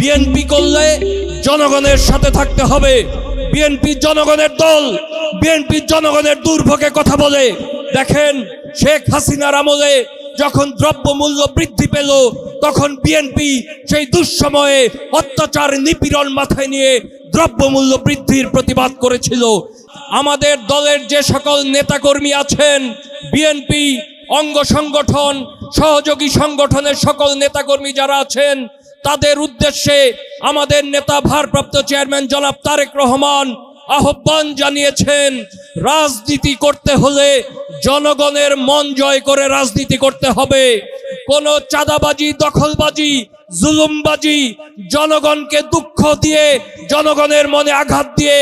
BNP করলে জনগণের সাথে থাকতে হবে। বিএনপি জনগণের দল, বিএনপি জনগণের দুর্ভোগে কথা বলে। দেখেন শেখ হাসিনার আমলে যখন দ্রব্যমূল্য বৃদ্ধি পেল, তখন বিএনপি সেই দুঃসময়ে অত্যাচার নিপীড়ন মাথায় নিয়ে দ্রব্যমূল্য বৃদ্ধির প্রতিবাদ করেছিল। আমাদের দলের যে সকল নেতাকর্মী আছেন, বিএনপি, অঙ্গ সংগঠন, সহযোগী সংগঠনের সকল নেতাকর্মী যারা আছেন তাদের উদ্দেশ্যে আমাদের নেতা ভারপ্রাপ্ত চেয়ারম্যান জনাব তারেক রহমান আহ্বান জানিয়েছেন, রাজনীতি করতে হলে জনগণের মন জয় করে রাজনীতি করতে হবে। কোনো চাঁদাবাজি, দখলবাজি, জুলুমবাজি জনগণকে দুঃখ দিয়ে, জনগণের মনে আঘাত দিয়ে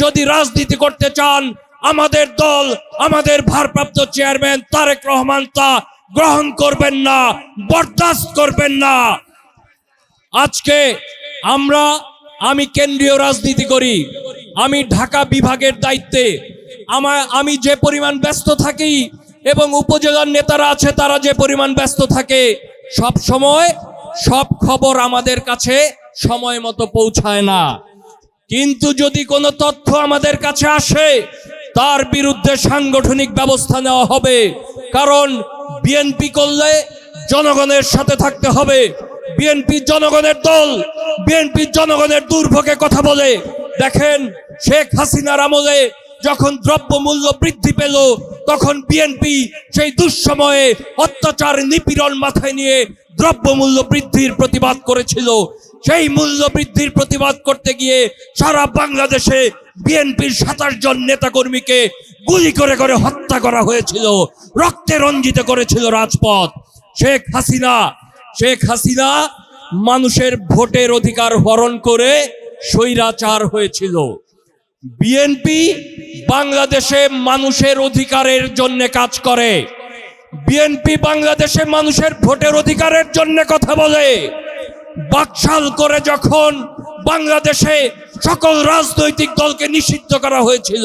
যদি রাজনীতি করতে চান, আমাদের দল, আমাদের ভারপ্রাপ্ত চেয়ারম্যান তারেক রহমান তা গ্রহণ করবেন না, বরদাস্ত করবেন না। আজকে আমরা, আমি কেন্দ্রীয় রাজনীতি করি, আমি ঢাকা বিভাগের দায়িত্বে, আমার, আমি যে পরিমাণ ব্যস্ত থাকি এবং উপজেলার নেতারা আছে তারা যে পরিমাণ ব্যস্ত থাকে, সব সময় সব খবর আমাদের কাছে সময় মতো পৌঁছায় না। কিন্তু যদি কোনো তথ্য আমাদের কাছে আসে, তার বিরুদ্ধে সাংগঠনিক ব্যবস্থা নেওয়া হবে। কারণ বিএনপি করলে জনগণের সাথে থাকতে হবে। বিএনপি জনগণের দল, বিএনপি জনগণের দুর্ভোগে কথা বলে। দেখেন শেখ হাসিনার আমলে যখন দ্রব্যমূল্য বৃদ্ধি পেল, তখন বিএনপি সেই দুঃসময়ে অত্যাচার নিপীড়ন মাথায় নিয়ে দ্রব্যমূল্য বৃদ্ধির প্রতিবাদ করেছিল। সেই মূল্য বৃদ্ধির প্রতিবাদ করতে গিয়ে সারা বাংলাদেশে বিএনপির সাতাশ জন নেতাকর্মীকে গুলি করে করে হত্যা করা হয়েছিল, রক্তে রঞ্জিত করেছিল রাজপথ। শেখ হাসিনা শেখ হাসিনা মানুষের ভোটের অধিকার হরণ করে স্বৈরাচার হয়েছিল। বিএনপি বাংলাদেশে মানুষের অধিকারের জন্য কাজ করে। বিএনপি বাংলাদেশে মানুষের ভোটের অধিকারের জন্য কথা বলে। বাকশাল করে যখন বাংলাদেশে সকল রাজনৈতিক দলকে নিষিদ্ধ করা হয়েছিল,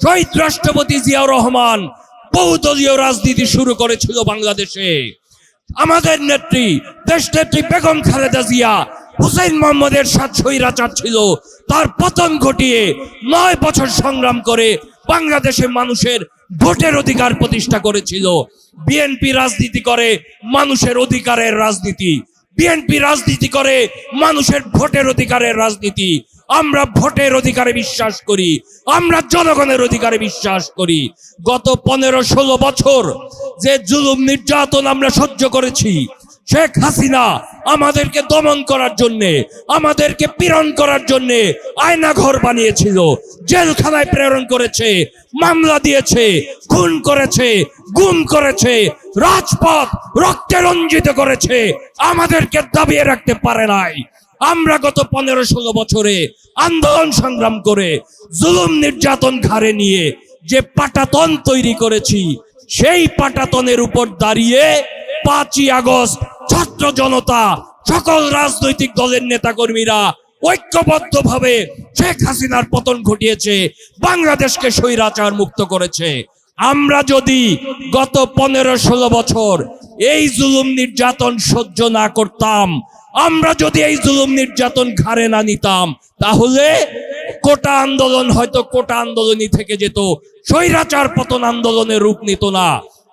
শহীদ রাষ্ট্রপতি জিয়াউর রহমান বহুদলীয় রাজনীতি শুরু করেছিল বাংলাদেশে। আমাদের নেত্রী, দেশ নেত্রী বেগম খালেদা জিয়া হুসেন মোহাম্মদের সাত স্বৈরাচার ছিল। তার পতন ঘটিয়ে নয় বছর সংগ্রাম করে বাংলাদেশের মানুষের ভোটের অধিকার প্রতিষ্ঠা করেছিল। বিএনপি রাজনীতি করে মানুষের অধিকারের রাজনীতি। বিএনপি রাজনীতি করে মানুষের ভোটের অধিকারের রাজনীতি। আমরা ভোটের অধিকারে বিশ্বাস করি। আমরা জনগণের অধিকারে বিশ্বাস করি। গত পনেরো ষোলো বছর যে জুলুম নির্যাতন আমরা সহ্য করেছি, শেখ হাসিনা আমাদেরকে দমন করার জন্যে, আমাদেরকে পীড়ন করার জন্যে আয়না ঘর বানিয়েছিল, জেলখানায় প্রেরণ করেছে, মামলা দিয়েছে, খুন করেছে, গুম করেছে, রাজপথ রক্তে রঞ্জিত করেছে, আমাদেরকে দাবিয়ে রাখতে পারে নাই। আমরা গত পনেরো ষোলো বছরে আন্দোলন সংগ্রাম করে জুলুম নির্যাতন ঘাড়ে নিয়ে যে পাটাতন তৈরি করেছি সেই পাটাতনের উপর দাঁড়িয়ে পাঁচই আগস্ট ছাত্র জনতা, সকল রাজনৈতিক দলের নেতাকর্মীরা ঐক্যবদ্ধভাবে শেখ হাসিনার পতন ঘটিয়েছে, বাংলাদেশকে স্বৈরাচার মুক্ত করেছে। আমরা যদি গত পনেরো ষোলো বছর এই জুলুম নির্যাতন সহ্য না করতাম, আমরা যদি এই জুলুম নির্যাতন ঘাড়ে না নিতাম, তাহলে কোটা আন্দোলন হয়তো কোটা আন্দোলনই থেকে যেত, স্বৈরাচার পতন আন্দোলনের রূপ নিত না।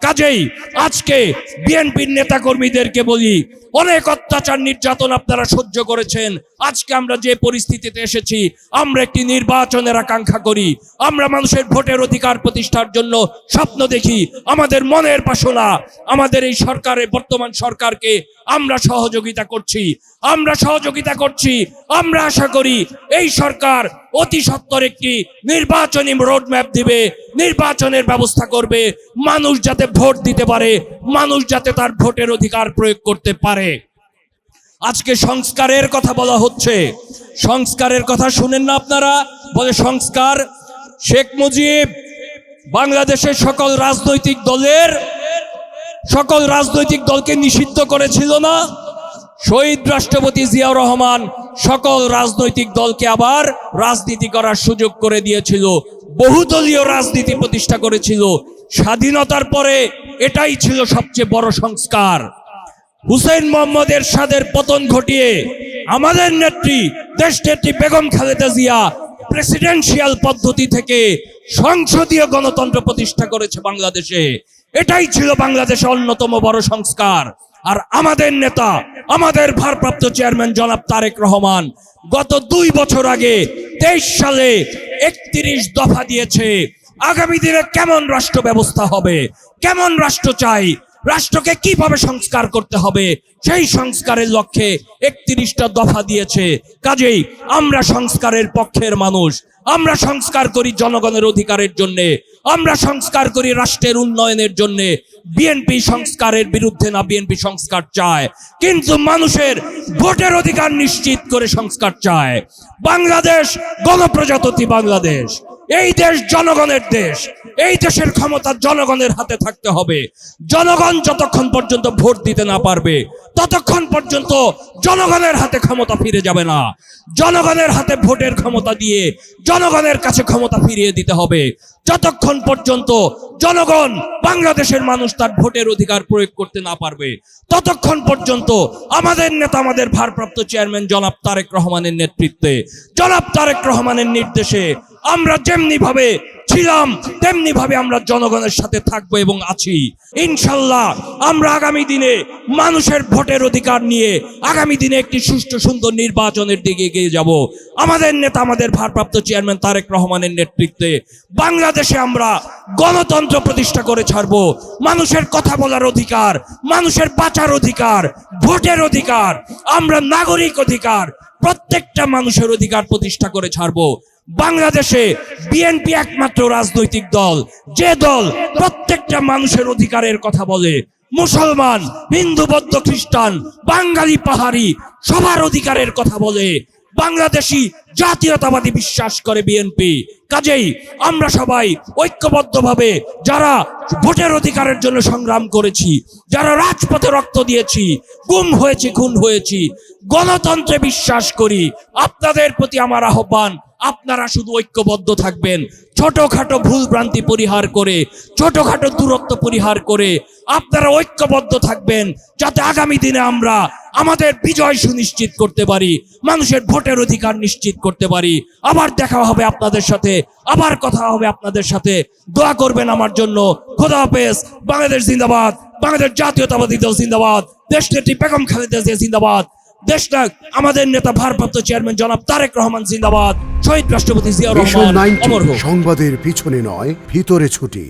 কাজেই আজকে বিএনপির নেতাকর্মীদেরকে বলি, অনেক অত্যাচার নির্যাতন আপনারা সহ্য করেছেন। আজকে আমরা যে পরিস্থিতিতে এসেছি, আমরা একটি নির্বাচনের আকাঙ্ক্ষা করি। আমরা মানুষের ভোটের অধিকার প্রতিষ্ঠার জন্য স্বপ্ন দেখি, আমাদের মনের বাসনা, আমাদের এই সরকারের বর্তমান সরকারকে আমরা সহযোগিতা করছি। আমরা সহযোগিতা করছি, আমরা আশা করি এই সরকার অতি সত্বর একটি নির্বাচনী রোডম্যাপ দিবে, নির্বাচনের ব্যবস্থা করবে, মানুষ যাতে ভোট দিতে পারে, মানুষ যাতে তার ভোটের অধিকার প্রয়োগ করতে পারে। আজকে সংস্কারের কথা বলা হচ্ছে। সংস্কারের কথা শুনেন না আপনারা? বলে সংস্কার শেখ মুজিব বাংলাদেশের সকল রাজনৈতিক দলের, সকল রাজনৈতিক দলকে নিষিদ্ধ করেছিল না? শহীদ রাষ্ট্রপতি জিয়াউর রহমান সকল রাজনৈতিক দলকে আবার রাজনীতি করার সুযোগ করে দিয়েছিল। বহুদলীয় রাজনীতি প্রতিষ্ঠা করেছিল। স্বাধীনতার পরে এটাই ছিল সবচেয়ে বড় সংস্কার। হুসেন মোহাম্মদ এরশাদের পতন ঘটিয়ে আমাদের নেত্রী, দেশ নেত্রী বেগম খালেদা জিয়া প্রেসিডেন্সিয়াল পদ্ধতি থেকে সংসদীয় গণতন্ত্র প্রতিষ্ঠা করেছে বাংলাদেশে। এটাই ছিল বাংলাদেশের অন্যতম বড় সংস্কার। আর আমাদের নেতা আমাদের ভারপ্রাপ্ত চেয়ারম্যান জনাব তারেক রহমান গত দুই বছর আগে তেইশ সালে একত্রিশ দফা দিয়েছে। আগামী দিনে কেমন রাষ্ট্র ব্যবস্থা হবে? কেমন রাষ্ট্র চাই? রাষ্ট্রকে কীভাবে সংস্কার করতে হবে? সেই সংস্কারের লক্ষ্যে একত্রিশটা দফা দিয়েছে। কাজেই আমরা সংস্কারের পক্ষের মানুষ। আমরা সংস্কার করি জনগণের অধিকারের জন্য। আমরা সংস্কার করি রাষ্ট্রের উন্নয়নের জন্য। বিএনপি সংস্কারের বিরুদ্ধে না বিএনপি সংস্কার চায়। কিন্তু মানুষের ভোটের অধিকার নিশ্চিত করে সংস্কার চায়। বাংলাদেশ গণপ্রজাতন্ত্রী বাংলাদেশ। এই দেশ জনগণের দেশ। এই দেশের ক্ষমতা জনগণের হাতে থাকতে হবে। জনগণ যতক্ষণ পর্যন্ত ভোট দিতে না পারবে, ততক্ষণ পর্যন্ত জনগণের হাতে ক্ষমতা ফিরে যাবে না। জনগণের হাতে ভোটের ক্ষমতা দিয়ে জনগণের কাছে ক্ষমতা ফিরিয়ে দিতে হবে। যতক্ষণ পর্যন্ত জনগণ বাংলাদেশের মানুষ তার ভোটের অধিকার প্রয়োগ করতে না পারবে, ততক্ষণ পর্যন্ত আমাদের নেতা, আমাদের ভারপ্রাপ্ত চেয়ারম্যান জনাব তারেক রহমানের নেতৃত্বে, জনাব তারেক রহমানের নির্দেশে আমরা যেমনি ভাবে ছিলাম তেমনি ভাবে আমরা জনগণের সাথে থাকব এবং আছি। ইনশাল্লাহ আমরা আগামী দিনে মানুষের ভোটের অধিকার নিয়ে আগামী দিনে একটি সুষ্ঠু সুন্দর নির্বাচনের দিকে এগিয়ে যাব। আমাদের নেতা, আমাদের ভারপ্রাপ্ত চেয়ারম্যান তারেক রহমানের নেতৃত্বে বাংলাদেশে আমরা গণতন্ত্র প্রতিষ্ঠা করে ছাড়বো। মানুষের কথা বলার অধিকার, মানুষের বাঁচার অধিকার, ভোটের অধিকার, আমরা নাগরিক অধিকার, প্রত্যেকটা মানুষের অধিকার প্রতিষ্ঠা করে ছাড়বো। বাংলাদেশে বিএনপি একমাত্র রাজনৈতিক দল। যে দল প্রত্যেকটা মানুষের অধিকারের কথা বলে। মুসলমান, হিন্দু, বৌদ্ধ, খ্রিস্টান, বাঙালি, পাহাড়ি, সবার অধিকারের কথা বলে। বাংলাদেশি জাতীয়তাবাদী বিশ্বাস করে বিএনপি কাজেই আমরা সবাই ঐক্যবদ্ধভাবে যারা ভোটের অধিকারের জন্য সংগ্রাম করেছি, যারা রাজপথে রক্ত দিয়েছি, গুম হয়েছি, খুন হয়েছি, গণতন্ত্রে বিশ্বাস করি, আপনাদের প্রতি আমার আহ্বান, আপনারা শুধু ঐক্যবদ্ধ থাকবেন। ছোটখাটো ভুল ভ্রান্তি পরিহার করে, ছোটখাটো দূরত্ব পরিহার করে আপনারা ঐক্যবদ্ধ থাকবেন, যাতে আগামী দিনে আমরা আমাদের বিজয় সুনিশ্চিত করতে পারি মানুষের ভোটের অধিকার নিশ্চিত করতে পারি। আবার দেখা হবে আপনাদের সাথে আবার কথা হবে আপনাদের সাথে। দোয়া করবেন আমার জন্য। খোদা হাফেজ বাংলাদেশ জিন্দাবাদ বাংলাদেশ জাতীয়তাবাদী দল জিন্দাবাদ দেশ নেত্রী বেগম খালেদা জিয়া জিন্দাবাদ দেশটা আমাদের নেতা ভারপ্রাপ্ত চেয়ারম্যান জনাব তারেক রহমান জিন্দাবাদ শহীদ রাষ্ট্রপতি জিয়া রহমান সংবাদের পিছনে নয় ভিতরে ছুটি।